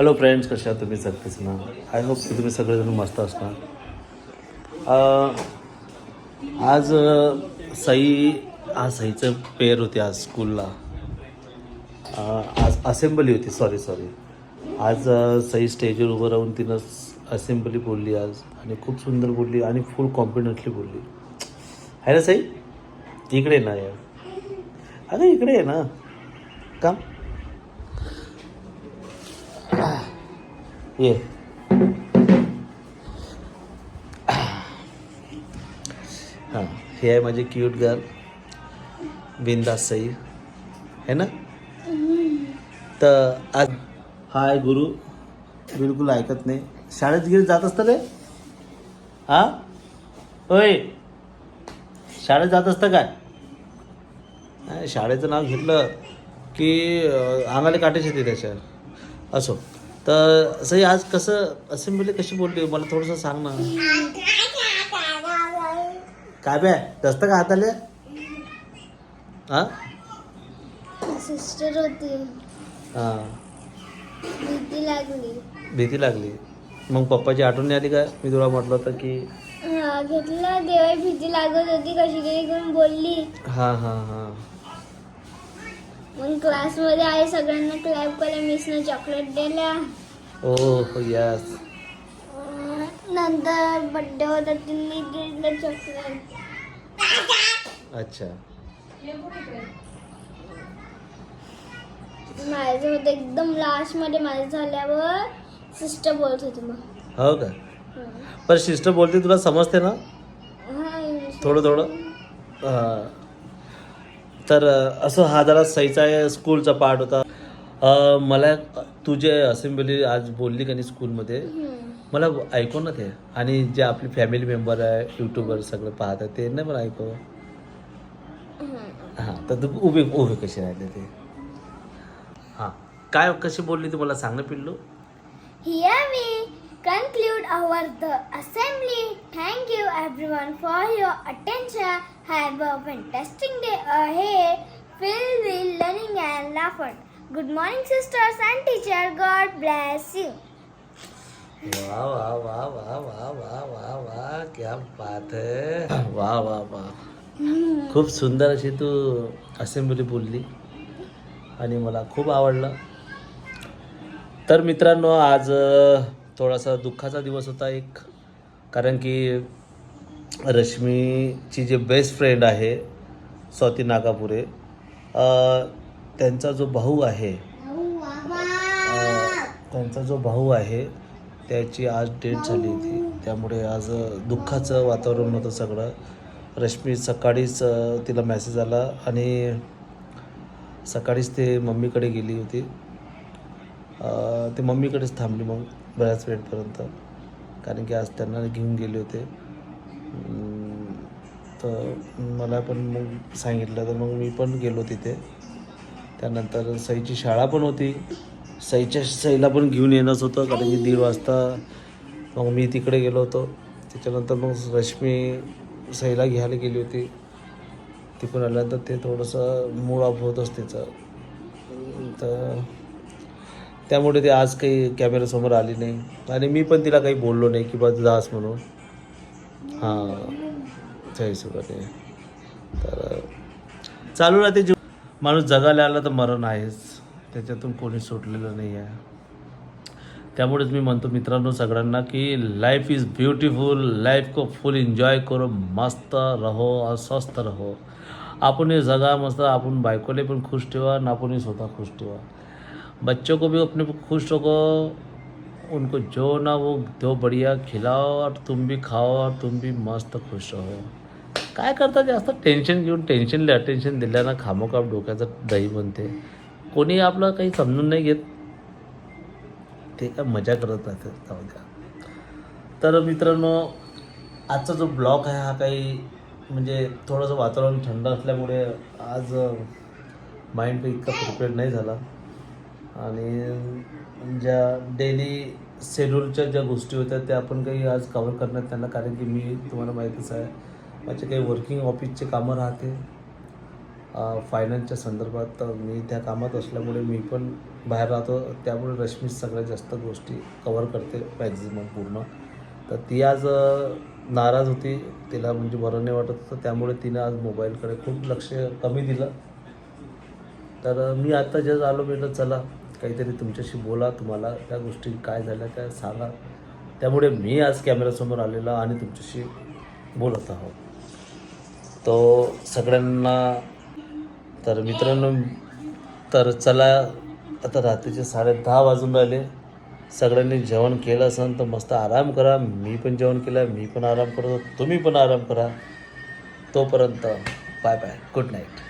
Hello friends कशा आहात तुम्ही? सगळेच ना. आय होप की तुम्ही सगळेजण मस्त असणार. आज साई सई आज सईचं पेर होते आज स्कूलला आज असेंब्ली होती. सॉरी सॉरी आज साई सई स्टेजवर उभं राहून तिनं असेंब्ली बोलली आज. आणि खूप सुंदर बोलली आणि फुल कॉन्फिडंटली बोलली. आहे ना सई? इकडे ना यार अरे इकडे आहे ना. का ये। हां हे आहे माझे क्यूट गर्ल बिंदास सई. है ना? तर आज हा गुरु बिलकुल ऐकत नाही. शाळेत गिर जात असतं रे हा? होय. शाळेत जात असतं काय? शाळेचं नाव घेतलं की आम्हाला काटेच येते त्याच्यावर. असो. तर सई आज कसं असेंब्ली कशी बोलली? मला थोडंसं सांग ना. काय बे? जास्त का हात आले हा? सिस्टर होती. हां. भीती लागली. भीती लागली. मग पप्पाची आठवण आली का? मी तुला म्हटलं होतं की हा घेतलं. देवाई भीती लागत होती कशी तरी करून बोलली. हां हां हां. मग क्लासमध्ये आहे सगळ्यांना क्लॅप केलं मिसनं चॉकलेट दिल्या ओ हो यस नंतर बड्डे होता तिने दिलं चॉकलेट अच्छा. माझं होतं एकदम लास्टमध्ये माझं झाल्यावर सिस्टर बोलत होती मग. हो का? पण सिस्टर बोलते तुला समजते ना? थोडं थोडं. हां. तर असं हा जरा सईचा स्कूलचा पार्ट होता. अ, मला तुझे असेंब्ली आज बोलली का नाही स्कूलमध्ये मला ऐकव ना ते आणि जे आपली फॅमिली मेंबर आहे यूट्यूबर सगळं पाहत आहे ते नाही मला ऐकव हां तर तू उभे उभे कसे राहिले ते हां काय कशी बोलली तू मला सांग ना पिल्लू Here we conclude our the assembly. Thank you everyone for your attention. Have a fantastic day ahead, filled with learning and laughter. Good morning, sisters and teacher. God bless you. वाह वाह वाह वाह वाह वाह वाह वाह क्या बात है वाह वाह वाह खूप सुंदर अशी तू असेंब्ली बोलली आणि मला खूप आवडलं तर मित्रांनो आज थोडासा दुःखाचा दिवस होता एक कारण की रश्मीची जे बेस्ट फ्रेंड आहे स्वाती नागापुरे त्यांचा जो भाऊ आहे त्यांचा जो भाऊ आहे त्याची आज डेट झाली होती. त्यामुळे आज दुःखाचं वातावरण होतं सगळं. रश्मी सकाळीच तिला मेसेज आला आणि सकाळीच ते मम्मीकडे गेली होती. ते मम्मीकडेच थांबली मग बऱ्याच वेळपर्यंत. कारण की आज त्यांना घेऊन गेले होते. तर मला पण मग सांगितलं तर मग मी पण गेलो तिथे. त्यानंतर सईची शाळा पण होती. सईच्या सईला पण घेऊन येणंच होतं कारण की दीड वाजता मग मी तिकडे गेलो होतो. त्याच्यानंतर मग रश्मी सईला घ्यायला गेली होती. तिकडून आल्यानंतर ते थोडंसं मूड ऑफ होत तिचं. तर त्यामुळे ते आज काही कॅमेऱ्यासमोर आली नाही. आणि मी पण तिला काही बोललो नाही की बस जास म्हणून. हां. त्या हिशोबाने तर चालू राहते जीव माणूस जगायला आला तर मरण आहेच. त्याच्यातून कोणी सुटलेलं नाही आहे त्यामुळेच मी म्हणतो मित्रांनो सगळ्यांना की लाईफ इज ब्युटिफुल लाईफ को फुल एन्जॉय करो मस्त रहो और स्वस्थ रहो. आपण हे जगा मस्त आपण बायकोले पण खुश ठेवा ना आपण स्वतः खुश ठेवा. बच्चों को भी अपने खुश रखो उनको जो ना वो दो बढ़िया खिलाओ और तुम भी खाओ और तुम भी मस्त खुश रहो. काय करतात जास्त टेन्शन घेऊन टेन्शनला अटेन्शन दिल्यानं खामोखाम डोक्याचं दही बनते. कोणी आपलं काही समजून नाही घेत. ते काय मजा करत राहते द्या तर मित्रांनो आजचा जो ब्लॉग आहे हा काही म्हणजे थोडंसं वातावरण थंड असल्यामुळे आज माइंड इतका प्रिपेअर नाही झाला. आणि ज्या डेली शेड्यूलच्या ज्या गोष्टी होत्या त्या आपण काही आज कवर करण्यात त्यांना कारण की मी तुम्हाला माहीतच आहे माझे काही वर्किंग ऑफिसचे कामं राहते. फायनान्सच्या संदर्भात तर मी त्या कामात असल्यामुळे मी पण बाहेर राहतो. त्यामुळे रश्मी सगळ्यात जास्त गोष्टी कवर करते मॅक्झिमम पूर्ण. तर ती आज नाराज होती. तिला म्हणजे बरं नाही वाटत होतं. त्यामुळे तिनं आज मोबाईलकडे खूप लक्ष कमी दिलं. तर मी आता जस्ट आलो म्हटलं चला काहीतरी तुमच्याशी बोला. तुम्हाला त्या गोष्टी काय झाल्या त्या सांगा. त्यामुळे मी आज कॅमेऱ्यासमोर आलेला आणि तुमच्याशी बोलत आहोत. तो सगळ्यांना तर मित्रांनो तर चला आता रात्रीचे साडे दहा वाजून राहिले. सगळ्यांनी जेवण केलं असेल तर मस्त आराम करा. मी पण जेवण केलं मी पण आराम करतो तुम्ही पण आराम करा. तोपर्यंत बाय बाय गुड नाईट